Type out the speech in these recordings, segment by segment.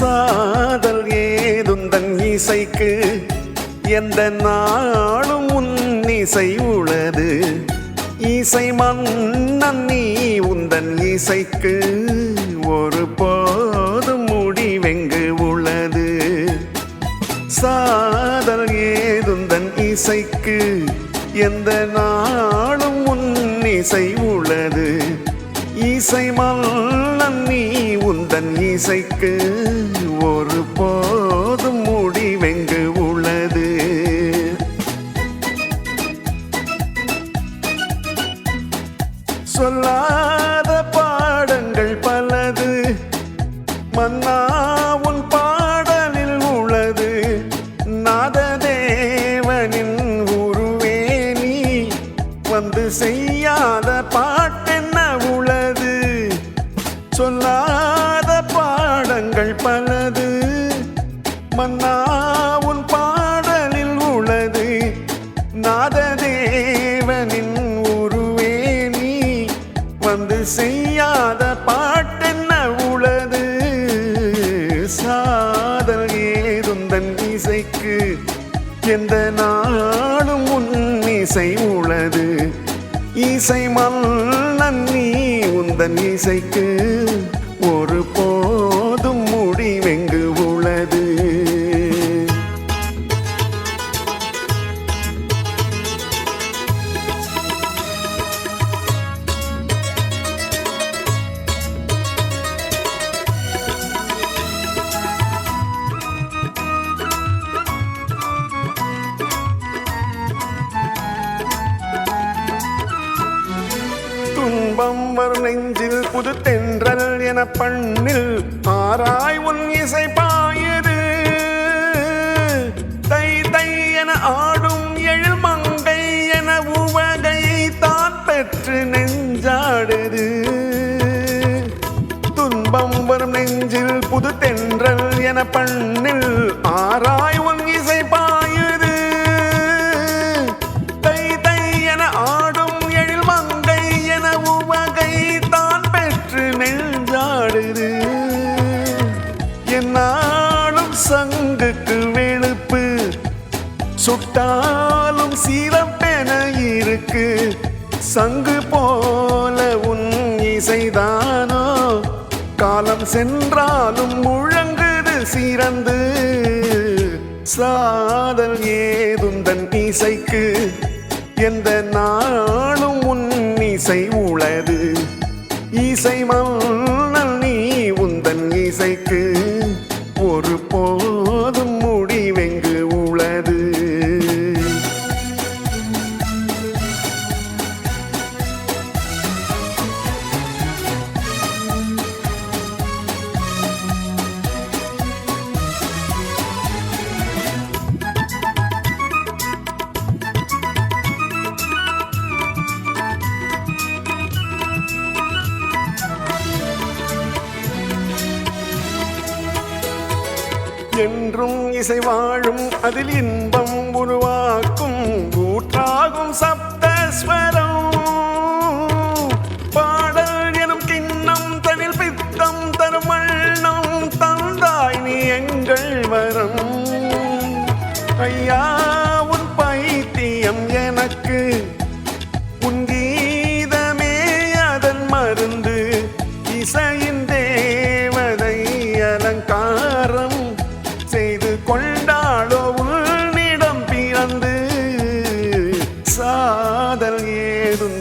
சாதல் ஏதுந்தன் இசைக்கு எந்த நாளும் உன் இசை உளது. இசை மன்னன் நீ உந்தன் இசைக்கு ஒரு போதும் முடிவெங்கு உள்ளது சாதல் ஏதுந்தன் இசைக்கு எந்த நாளும் உன் இசை உள்ளது இசை மன்னன் நீ உந்தன் இசைக்கு ஒரு போதும் முடிவெங்கு உள்ளது? சொல்லாத பாடங்கள் பலது மன்னா உன் பாடலில் உள்ளது. நாததேவனின் உருவே நீ வந்து செய்யாத பாட்டென்ன உள்ளது? சொல்லாத நாததேவனின் உருவே நீ வந்து செய்யாத பாட்டென்ன உளது? சாதல் ஏதுந்தன் இசைக்கு எந்த நாளும் உன் இசை உளது? இசை மல்லன் நீ உந்தன் இசைக்கு துன்பம் நெஞ்சில் புது தென்றல் என பண்ணில் ஆராய் உன் இசை பாயது. தை தை என ஆடும் எழில் மங்கை என உவகையை தான் பெற்று நெஞ்சாடுது. துன்பம் வரும் நெஞ்சில் புது தென்றல் என பண்ணில் ஆராய் சுட்டாலும் சீரப்பென இருக்கு. சங்கு போல உன் இசைதானோ? காலம் சென்றாலும் முழங்குது சிறந்து. சாதல் ஏதுந்தன் இசைக்கு. எந்த நாளும் உன் இசை உளது. இசை மல்ல என்றும் இசை வாழும் அதில் இன்பம் உருவாக்கும் கூற்றாகும் சப்தஸ்வரம். பாடல் எனும் கிண்ணம் தனில் பித்தம் தரும் வண்ணம் தந்தாய் நீ எங்கள் வரம். ஐயா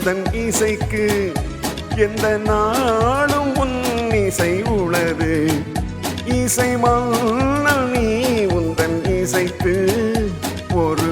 ஏதுந்தன் இசைக்கு எந்த நாளும் உன் இசை உளது இசை மன்னல் நீ உந்தன் இசைக்கு ஒரு